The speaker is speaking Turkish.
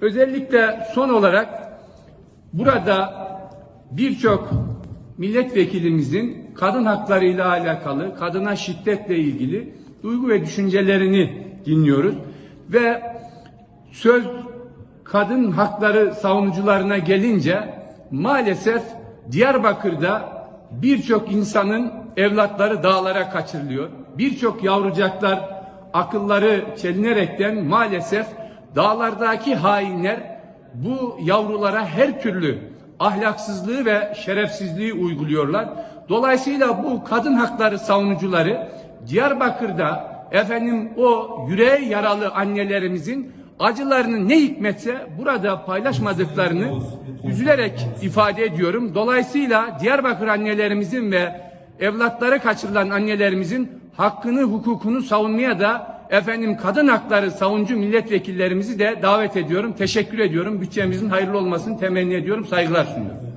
Özellikle son olarak burada birçok milletvekilimizin kadın haklarıyla alakalı, kadına şiddetle ilgili duygu ve düşüncelerini dinliyoruz. Ve söz kadın hakları savunucularına gelince maalesef Diyarbakır'da birçok insanın evlatları dağlara kaçırılıyor. Birçok yavrucaklar akılları çelinerekten maalesef dağlardaki hainler bu yavrulara her türlü ahlaksızlığı ve şerefsizliği uyguluyorlar. Dolayısıyla bu kadın hakları savunucuları Diyarbakır'da efendim o yüreği yaralı annelerimizin acılarını ne hikmetse burada paylaşmadıklarını üzülerek ifade ediyorum. Dolayısıyla Diyarbakır annelerimizin ve evlatları kaçırılan annelerimizin hakkını, hukukunu savunmaya da efendim kadın hakları savuncu milletvekillerimizi de davet ediyorum. Teşekkür ediyorum. Bütçemizin hayırlı olmasını temenni ediyorum. Saygılar sunuyorum.